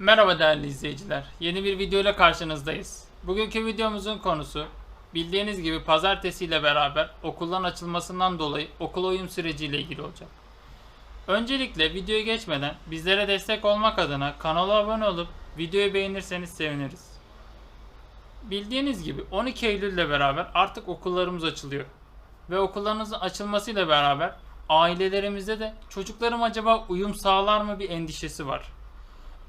Merhaba değerli izleyiciler. Yeni bir video ile karşınızdayız. Bugünkü videomuzun konusu bildiğiniz gibi pazartesi ile beraber okulların açılmasından dolayı okul uyum süreciyle ilgili olacak. Öncelikle videoya geçmeden bizlere destek olmak adına kanala abone olup videoyu beğenirseniz seviniriz. Bildiğiniz gibi 12 Eylül ile beraber artık okullarımız açılıyor. Ve okullarımızın açılmasıyla beraber ailelerimizde de çocuklarım acaba uyum sağlar mı bir endişesi var.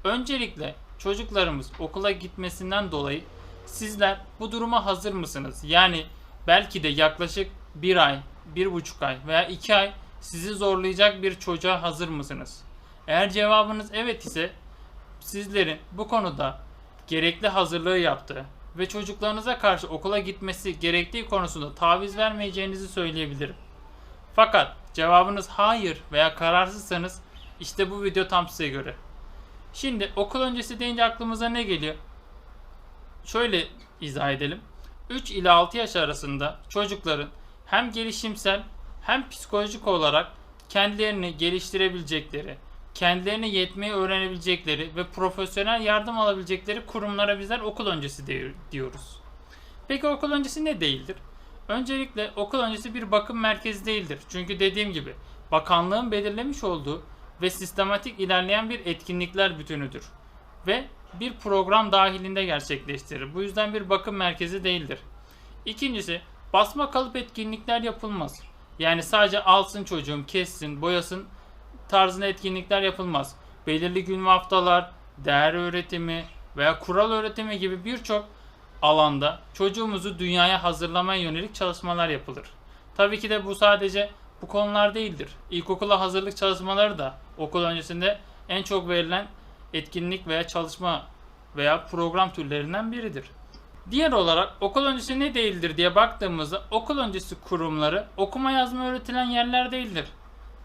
Öncelikle çocuklarımız okula gitmesinden dolayı sizler bu duruma hazır mısınız? Yani belki de yaklaşık bir ay, bir buçuk ay veya iki ay sizi zorlayacak bir çocuğa hazır mısınız? Eğer cevabınız evet ise sizlerin bu konuda gerekli hazırlığı yaptığı ve çocuklarınıza karşı okula gitmesi gerektiği konusunda taviz vermeyeceğinizi söyleyebilirim. Fakat cevabınız hayır veya kararsızsanız işte bu video tam size göre. Şimdi okul öncesi deyince aklımıza ne geliyor? Şöyle izah edelim. 3 ile 6 yaş arasında çocukların hem gelişimsel hem psikolojik olarak kendilerini geliştirebilecekleri, kendilerine yetmeyi öğrenebilecekleri ve profesyonel yardım alabilecekleri kurumlara bizler okul öncesi diyoruz. Peki okul öncesi ne değildir? Öncelikle okul öncesi bir bakım merkezi değildir. Çünkü dediğim gibi bakanlığın belirlemiş olduğu ve sistematik ilerleyen bir etkinlikler bütünüdür. Ve bir program dahilinde gerçekleştirir. Bu yüzden bir bakım merkezi değildir. İkincisi basma kalıp etkinlikler yapılmaz. Yani sadece alsın çocuğum, kessin, boyasın tarzında etkinlikler yapılmaz. Belirli gün ve haftalar, değer öğretimi veya kural öğretimi gibi birçok alanda çocuğumuzu dünyaya hazırlamaya yönelik çalışmalar yapılır. Tabii ki de bu sadece bu konular değildir. İlkokula hazırlık çalışmaları da okul öncesinde en çok verilen etkinlik veya çalışma veya program türlerinden biridir. Diğer olarak okul öncesi ne değildir diye baktığımızda okul öncesi kurumları okuma yazma öğretilen yerler değildir.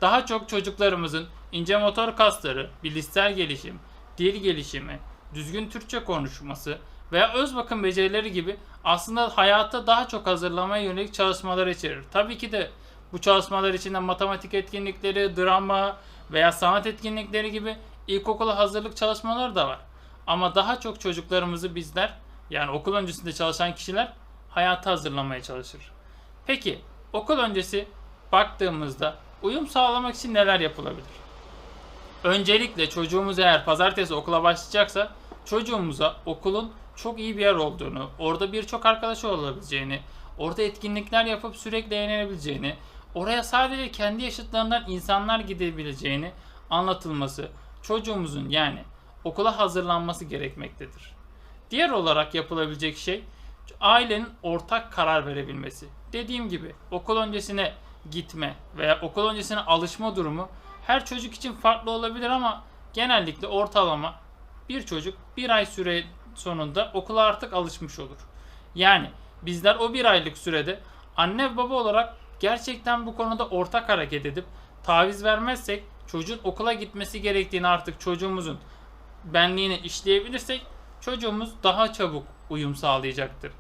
Daha çok çocuklarımızın ince motor kasları, bilişsel gelişim, dil gelişimi, düzgün Türkçe konuşması veya öz bakım becerileri gibi aslında hayata daha çok hazırlamaya yönelik çalışmalar içerir. Tabii ki de bu çalışmalar içinde matematik etkinlikleri, drama veya sanat etkinlikleri gibi ilkokula hazırlık çalışmaları da var. Ama daha çok çocuklarımızı bizler yani okul öncesinde çalışan kişiler hayata hazırlamaya çalışır. Peki okul öncesi baktığımızda uyum sağlamak için neler yapılabilir? Öncelikle çocuğumuz eğer pazartesi okula başlayacaksa çocuğumuza okulun çok iyi bir yer olduğunu, orada birçok arkadaşı olabileceğini, orada etkinlikler yapıp sürekli eğlenebileceğini, oraya sadece kendi yaşıtlarından insanlar gidebileceğini anlatılması, çocuğumuzun yani okula hazırlanması gerekmektedir. Diğer olarak yapılabilecek şey ailenin ortak karar verebilmesi. Dediğim gibi okul öncesine gitme veya okul öncesine alışma durumu her çocuk için farklı olabilir ama genellikle ortalama bir çocuk bir ay süre sonunda okula artık alışmış olur. Yani bizler o bir aylık sürede anne baba olarak gerçekten bu konuda ortak hareket edip taviz vermezsek çocuğun okula gitmesi gerektiğini artık çocuğumuzun benliğini işleyebilirsek çocuğumuz daha çabuk uyum sağlayacaktır.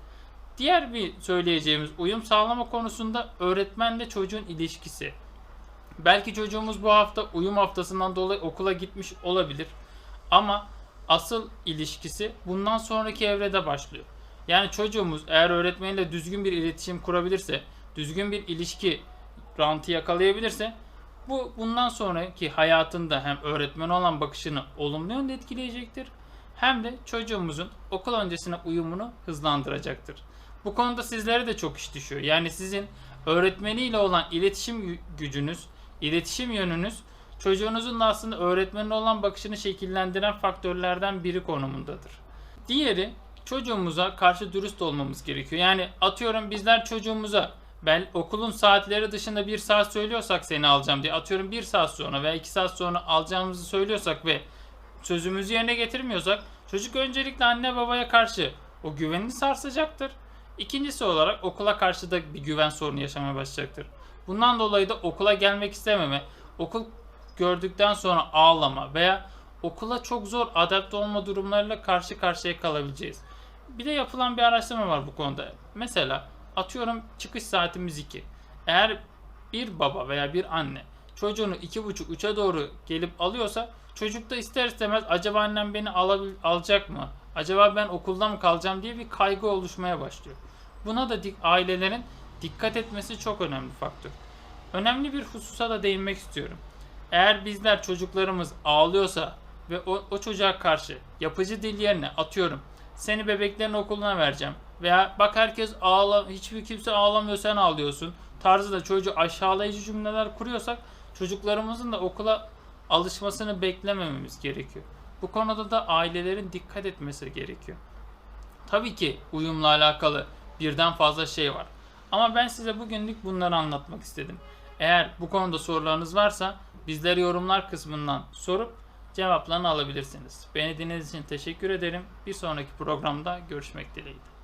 Diğer bir söyleyeceğimiz uyum sağlama konusunda öğretmenle çocuğun ilişkisi. Belki çocuğumuz bu hafta uyum haftasından dolayı okula gitmiş olabilir. Ama asıl ilişkisi bundan sonraki evrede başlıyor. Yani çocuğumuz eğer öğretmeniyle düzgün bir iletişim kurabilirse, düzgün bir ilişki rantı yakalayabilirse bu bundan sonraki hayatında hem öğretmen olan bakışını olumlu yönde etkileyecektir hem de çocuğumuzun okul öncesine uyumunu hızlandıracaktır. Bu konuda sizlere de çok iş düşüyor. Yani sizin öğretmeniyle olan iletişim gü- gücünüz, iletişim yönünüz çocuğunuzun da aslında öğretmenine olan bakışını şekillendiren faktörlerden biri konumundadır. Diğeri çocuğumuza karşı dürüst olmamız gerekiyor. Yani atıyorum bizler çocuğumuza ben okulun saatleri dışında bir saat söylüyorsak seni alacağım diye atıyorum bir saat sonra veya iki saat sonra alacağımızı söylüyorsak ve sözümüzü yerine getirmiyorsak çocuk öncelikle anne babaya karşı o güvenini sarsacaktır. İkincisi olarak okula karşı da bir güven sorunu yaşamaya başlayacaktır. Bundan dolayı da okula gelmek istememe, okul gördükten sonra ağlama veya okula çok zor adapte olma durumlarıyla karşı karşıya kalabileceğiz. Bir de yapılan bir araştırma var bu konuda. Mesela atıyorum çıkış saatimiz 2. Eğer bir baba veya bir anne çocuğunu 2.30-3'e doğru gelip alıyorsa çocuk da ister istemez acaba annem beni alabil- alacak mı? Acaba ben okulda mı kalacağım diye bir kaygı oluşmaya başlıyor. Buna da dik- ailelerin dikkat etmesi çok önemli faktör. Önemli bir hususa da değinmek istiyorum. Eğer bizler çocuklarımız ağlıyorsa ve o, o çocuğa karşı yapıcı dil yerine atıyorum seni bebeklerin okuluna vereceğim veya bak herkes ağla hiçbir kimse ağlamıyor sen ağlıyorsun tarzı da çocuğu aşağılayıcı cümleler kuruyorsak çocuklarımızın da okula alışmasını beklemememiz gerekiyor. Bu konuda da ailelerin dikkat etmesi gerekiyor. Tabii ki uyumla alakalı birden fazla şey var. Ama ben size bugünlük bunları anlatmak istedim. Eğer bu konuda sorularınız varsa bizleri yorumlar kısmından sorup cevaplarını alabilirsiniz. Beni dinlediğiniz için teşekkür ederim. Bir sonraki programda görüşmek dileğiyle.